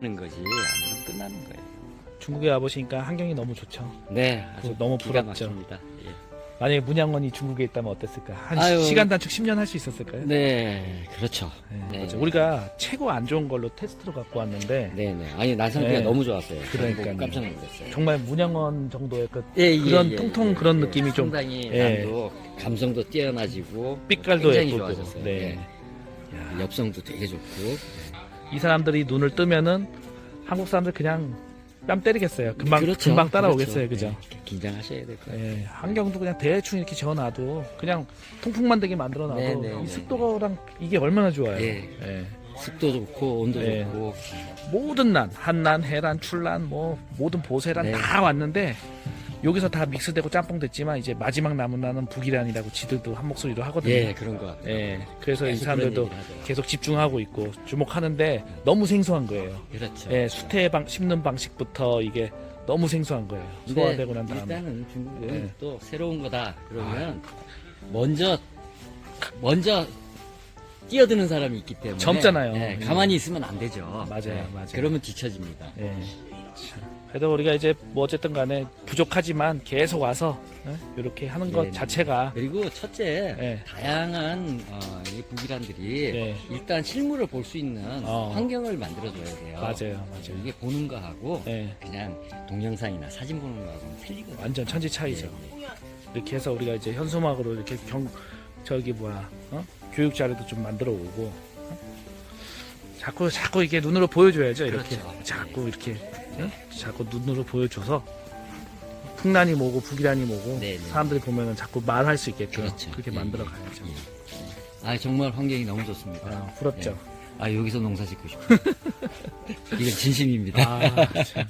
하는 거지 안 그러면 끝나는 거예요. 중국에 와보시니까 환경이 너무 좋죠. 네, 아주 너무 기가 부럽죠. 막힙니다. 예. 만약에 문양원이 중국에 있다면 어땠을까? 한 아유. 시 간 단축 10년 할 수 있었을까요? 네, 그렇죠. 네, 네. 그렇죠. 우리가 최고 안 좋은 걸로 테스트로 갖고 왔는데 네, 네. 아니 난 상태가 네. 너무 좋았어요. 그러니까요. 보고 깜짝 놀랐어요. 정말 문양원 정도의 그 예, 예, 그런 예, 통통 예, 그런 예. 느낌이 좀 상당히 예. 난도 감성도 뛰어나지고 빛깔도 굉장히 예쁘고. 좋아졌어요. 네. 예. 엽성도 되게 좋고 이 사람들이 눈을 뜨면은 한국 사람들 그냥 뺨 때리겠어요. 금방 그렇죠. 금방 따라오겠어요, 그죠? 네, 긴장하셔야 될 거예요. 예, 환경도 그냥 대충 이렇게 지어놔도 그냥 통풍만 되게 만들어놔도 네, 네, 이 네, 습도랑 이게 얼마나 좋아요. 예. 예. 습도 좋고 온도 네. 좋고 모든 난, 한난, 해란, 출란, 뭐 모든 보세란 네. 다 왔는데 여기서 다 믹스되고 짬뽕 됐지만 이제 마지막 남은 나는 북이란이라고 지들도 한 목소리로 하거든요. 예, 그런 것 같아요. 예, 그래서 이 계속 사람들도 그런 얘기를 하죠. 계속 집중하고 있고 주목하는데 너무 생소한 거예요. 그렇죠. 예, 수태 방 씹는 방식부터 이게 너무 생소한 거예요. 근데 소화되고 난 다음에. 일단은 중국은 네. 또 새로운 거다 그러면 먼저 먼저 뛰어드는 사람이 있기 때문에 젊잖아요. 네, 음. 가만히 있으면 안 되죠. 맞아요, 네, 맞아요. 그러면 뒤처집니다. 예. 참. 그래도 우리가 이제 뭐 어쨌든 간에 부족하지만 계속 와서 이렇게 하는 것 네, 네. 자체가 그리고 첫째 네. 다양한 어, 이 북이란들이 네. 일단 실물을 볼 수 있는 어. 환경을 만들어줘야 돼요. 맞아요, 맞아요. 이게 보는 거하고 예, 그냥 동영상이나 사진 보는 거하고는 틀리거든요. 완전 천지 차이죠. 네, 네. 이렇게 해서 우리가 이제 현수막으로 이렇게 경 저기 뭐야 어? 교육 자료도 좀 만들어 오고 어? 자꾸 자꾸 이게 눈으로 보여줘야죠 이렇게 그렇죠. 자꾸 이렇게 응? 자꾸 눈으로 보여줘서 풍란이 뭐고 북이란이 뭐고 네, 네. 사람들이 보면은 자꾸 말할 수 있게끔 그렇죠. 그렇게 예, 만들어 예. 가야죠. 아 정말 환경이 너무 좋습니다. 아, 부럽죠. 아 여기서 농사 짓고 싶어요. 이건 진심입니다. 아, 참.